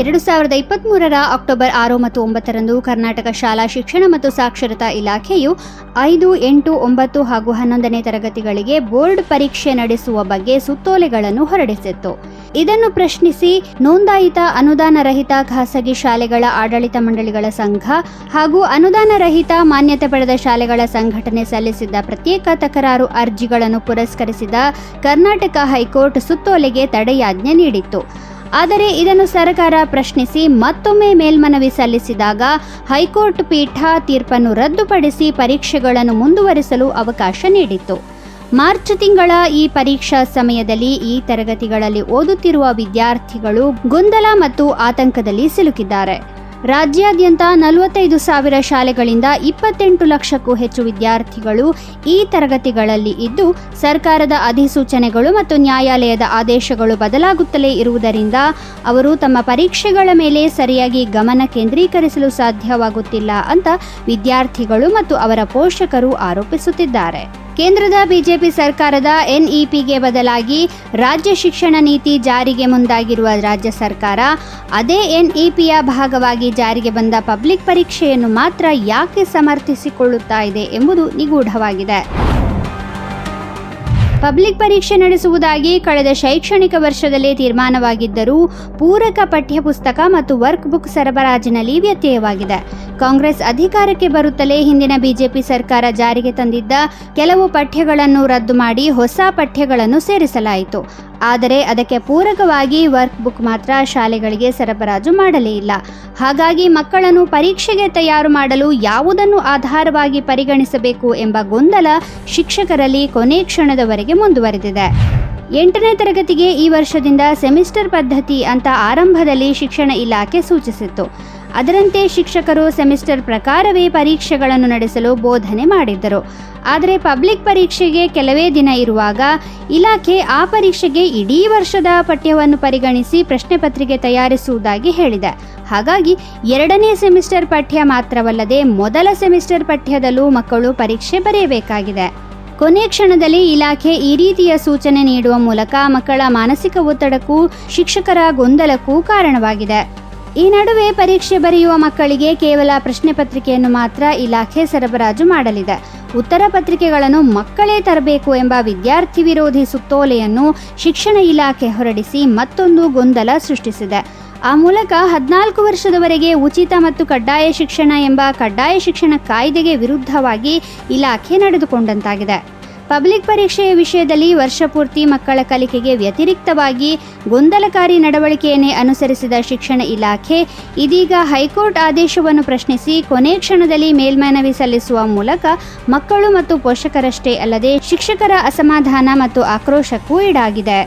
ಎರಡು ಸಾವಿರದ ಇಪ್ಪತ್ತ್ಮೂರರ ಅಕ್ಟೋಬರ್ ಆರು ಮತ್ತು ಒಂಬತ್ತರಂದು ಕರ್ನಾಟಕ ಶಾಲಾ ಶಿಕ್ಷಣ ಮತ್ತು ಸಾಕ್ಷರತಾ ಇಲಾಖೆಯು ಐದು, ಎಂಟು, ಒಂಬತ್ತು ಹಾಗೂ ಹನ್ನೊಂದನೇ ತರಗತಿಗಳಿಗೆ ಬೋರ್ಡ್ ಪರೀಕ್ಷೆ ನಡೆಸುವ ಬಗ್ಗೆ ಸುತ್ತೋಲೆಗಳನ್ನು ಹೊರಡಿಸಿತ್ತು. ಇದನ್ನು ಪ್ರಶ್ನಿಸಿ ನೋಂದಾಯಿತ ಅನುದಾನ ರಹಿತ ಖಾಸಗಿ ಶಾಲೆಗಳ ಆಡಳಿತ ಮಂಡಳಿಗಳ ಸಂಘ ಹಾಗೂ ಅನುದಾನ ರಹಿತ ಮಾನ್ಯತೆ ಪಡೆದ ಶಾಲೆಗಳ ಸಂಘಟನೆ ಸಲ್ಲಿಸಿದ್ದ ಪ್ರತ್ಯೇಕ ತಕರಾರು ಅರ್ಜಿಗಳನ್ನು ಪುರಸ್ಕರಿಸಿದ ಕರ್ನಾಟಕ ಹೈಕೋರ್ಟ್ ಸುತ್ತೋಲೆಗೆ ತಡೆಯಾಜ್ಞೆ ನೀಡಿತ್ತು. ಆದರೆ ಇದನ್ನು ಸರ್ಕಾರ ಪ್ರಶ್ನಿಸಿ ಮತ್ತೊಮ್ಮೆ ಮೇಲ್ಮನವಿ ಸಲ್ಲಿಸಿದಾಗ ಹೈಕೋರ್ಟ್ ಪೀಠ ತೀರ್ಪನ್ನು ರದ್ದುಪಡಿಸಿ ಪರೀಕ್ಷೆಗಳನ್ನು ಮುಂದುವರಿಸಲು ಅವಕಾಶ ನೀಡಿತ್ತು. ಮಾರ್ಚ್ ತಿಂಗಳ ಈ ಪರೀಕ್ಷಾ ಸಮಯದಲ್ಲಿ ಈ ತರಗತಿಗಳಲ್ಲಿ ಓದುತ್ತಿರುವ ವಿದ್ಯಾರ್ಥಿಗಳು ಗೊಂದಲ ಮತ್ತು ಆತಂಕದಲ್ಲಿ ಸಿಲುಕಿದ್ದಾರೆ. ರಾಜ್ಯಾದ್ಯಂತ ನಲವತ್ತೈದು ಸಾವಿರ ಶಾಲೆಗಳಿಂದ ಇಪ್ಪತ್ತೆಂಟು ಲಕ್ಷಕ್ಕೂ ಹೆಚ್ಚು ವಿದ್ಯಾರ್ಥಿಗಳು ಈ ತರಗತಿಗಳಲ್ಲಿ ಇದ್ದು, ಸರ್ಕಾರದ ಅಧಿಸೂಚನೆಗಳು ಮತ್ತು ನ್ಯಾಯಾಲಯದ ಆದೇಶಗಳು ಬದಲಾಗುತ್ತಲೇ ಇರುವುದರಿಂದ ಅವರು ತಮ್ಮ ಪರೀಕ್ಷೆಗಳ ಮೇಲೆ ಸರಿಯಾಗಿ ಗಮನ ಕೇಂದ್ರೀಕರಿಸಲು ಸಾಧ್ಯವಾಗುತ್ತಿಲ್ಲ ಅಂತ ವಿದ್ಯಾರ್ಥಿಗಳು ಮತ್ತು ಅವರ ಪೋಷಕರು ಆರೋಪಿಸುತ್ತಿದ್ದಾರೆ. ಕೇಂದ್ರದ ಬಿಜೆಪಿ ಸರ್ಕಾರದ ಎನ್ಇಪಿಗೆ ಬದಲಾಗಿ ರಾಜ್ಯ ಶಿಕ್ಷಣ ನೀತಿ ಜಾರಿಗೆ ಮುಂದಾಗಿರುವ ರಾಜ್ಯ ಸರ್ಕಾರ, ಅದೇ ಎನ್ಇಪಿಯ ಭಾಗವಾಗಿ ಜಾರಿಗೆ ಬಂದ ಪಬ್ಲಿಕ್ ಪರೀಕ್ಷೆಯನ್ನು ಮಾತ್ರ ಯಾಕೆ ಸಮರ್ಥಿಸಿಕೊಳ್ಳುತ್ತಾ ಇದೆ ಎಂಬುದು ನಿಗೂಢವಾಗಿದೆ. ಪಬ್ಲಿಕ್ ಪರೀಕ್ಷೆ ನಡೆಸುವುದಾಗಿ ಕಳೆದ ಶೈಕ್ಷಣಿಕ ವರ್ಷದಲ್ಲೇ ತೀರ್ಮಾನವಾಗಿದ್ದರೂ ಪೂರಕ ಪಠ್ಯಪುಸ್ತಕ ಮತ್ತು ವರ್ಕ್ ಬುಕ್ ಸರಬರಾಜಿನಲ್ಲಿ ವ್ಯತ್ಯಯವಾಗಿದೆ. ಕಾಂಗ್ರೆಸ್ ಅಧಿಕಾರಕ್ಕೆ ಬರುತ್ತಲೇ ಹಿಂದಿನ ಬಿಜೆಪಿ ಸರ್ಕಾರ ಜಾರಿಗೆ ತಂದಿದ್ದ ಕೆಲವು ಪಠ್ಯಗಳನ್ನು ರದ್ದು ಮಾಡಿ ಹೊಸ ಪಠ್ಯಗಳನ್ನು ಸೇರಿಸಲಾಯಿತು. ಆದರೆ ಅದಕ್ಕೆ ಪೂರಕವಾಗಿ ವರ್ಕ್ ಬುಕ್ ಮಾತ್ರ ಶಾಲೆಗಳಿಗೆ ಸರಬರಾಜು ಮಾಡಲೇ ಇಲ್ಲ. ಹಾಗಾಗಿ ಮಕ್ಕಳನ್ನು ಪರೀಕ್ಷೆಗೆ ತಯಾರು ಮಾಡಲು ಯಾವುದನ್ನು ಆಧಾರವಾಗಿ ಪರಿಗಣಿಸಬೇಕು ಎಂಬ ಗೊಂದಲ ಶಿಕ್ಷಕರಲ್ಲಿ ಕೊನೆ ಕ್ಷಣದವರೆಗೆ ಮುಂದುವರೆದಿದೆ. ಎಂಟನೇ ತರಗತಿಗೆ ಈ ವರ್ಷದಿಂದ ಸೆಮಿಸ್ಟರ್ ಪದ್ಧತಿ ಅಂತ ಆರಂಭದಲ್ಲಿ ಶಿಕ್ಷಣ ಇಲಾಖೆ ಸೂಚಿಸಿತ್ತು. ಅದರಂತೆ ಶಿಕ್ಷಕರು ಸೆಮಿಸ್ಟರ್ ಪ್ರಕಾರವೇ ಪರೀಕ್ಷೆಗಳನ್ನು ನಡೆಸಲು ಬೋಧನೆ ಮಾಡಿದ್ದರು. ಆದರೆ ಪಬ್ಲಿಕ್ ಪರೀಕ್ಷೆಗೆ ಕೆಲವೇ ದಿನ ಇರುವಾಗ ಇಲಾಖೆ ಆ ಪರೀಕ್ಷೆಗೆ ಇಡೀ ವರ್ಷದ ಪಠ್ಯವನ್ನು ಪರಿಗಣಿಸಿ ಪ್ರಶ್ನೆ ಪತ್ರಿಕೆ ತಯಾರಿಸುವುದಾಗಿ ಹೇಳಿದೆ. ಹಾಗಾಗಿ ಎರಡನೇ ಸೆಮಿಸ್ಟರ್ ಪಠ್ಯ ಮಾತ್ರವಲ್ಲದೆ ಮೊದಲ ಸೆಮಿಸ್ಟರ್ ಪಠ್ಯದಲ್ಲೂ ಮಕ್ಕಳು ಪರೀಕ್ಷೆ ಬರೆಯಬೇಕಾಗಿದೆ. ಕೊನೆ ಕ್ಷಣದಲ್ಲಿ ಇಲಾಖೆ ಈ ರೀತಿಯ ಸೂಚನೆ ನೀಡುವ ಮೂಲಕ ಮಕ್ಕಳ ಮಾನಸಿಕ ಒತ್ತಡಕ್ಕೂ ಶಿಕ್ಷಕರ ಗೊಂದಲಕ್ಕೂ ಕಾರಣವಾಗಿದೆ. ಈ ನಡುವೆ ಪರೀಕ್ಷೆ ಬರೆಯುವ ಮಕ್ಕಳಿಗೆ ಕೇವಲ ಪ್ರಶ್ನೆ ಪತ್ರಿಕೆಯನ್ನು ಮಾತ್ರ ಇಲಾಖೆ ಸರಬರಾಜು ಮಾಡಲಿದೆ. ಉತ್ತರ ಪತ್ರಿಕೆಗಳನ್ನು ಮಕ್ಕಳೇ ತರಬೇಕು ಎಂಬ ವಿದ್ಯಾರ್ಥಿ ವಿರೋಧಿ ಸುತ್ತೋಲೆಯನ್ನು ಶಿಕ್ಷಣ ಇಲಾಖೆ ಹೊರಡಿಸಿ ಮತ್ತೊಂದು ಗೊಂದಲ ಸೃಷ್ಟಿಸಿದೆ. ಆ ಮೂಲಕ ಹದಿನಾಲ್ಕು ವರ್ಷದವರೆಗೆ ಉಚಿತ ಮತ್ತು ಕಡ್ಡಾಯ ಶಿಕ್ಷಣ ಎಂಬ ಕಡ್ಡಾಯ ಶಿಕ್ಷಣ ಕಾಯ್ದೆಗೆ ವಿರುದ್ಧವಾಗಿ ಇಲಾಖೆ ನಡೆದುಕೊಂಡಂತಾಗಿದೆ. ಪಬ್ಲಿಕ್ ಪರೀಕ್ಷೆಯ ವಿಷಯದಲ್ಲಿ ವರ್ಷಪೂರ್ತಿ ಮಕ್ಕಳ ಕಲಿಕೆಗೆ ವ್ಯತಿರಿಕ್ತವಾಗಿ ಗೊಂದಲಕಾರಿ ನಡವಳಿಕೆಯನ್ನೇ ಅನುಸರಿಸಿದ ಶಿಕ್ಷಣ ಇಲಾಖೆ ಇದೀಗ ಹೈಕೋರ್ಟ್ ಆದೇಶವನ್ನು ಪ್ರಶ್ನಿಸಿ ಕೊನೆ ಕ್ಷಣದಲ್ಲಿ ಮೇಲ್ಮನವಿ ಸಲ್ಲಿಸುವ ಮೂಲಕ ಮಕ್ಕಳು ಮತ್ತು ಪೋಷಕರಷ್ಟೇ ಅಲ್ಲದೆ ಶಿಕ್ಷಕರ ಅಸಮಾಧಾನ ಮತ್ತು ಆಕ್ರೋಶಕ್ಕೂ ಈಡಾಗಿದೆ.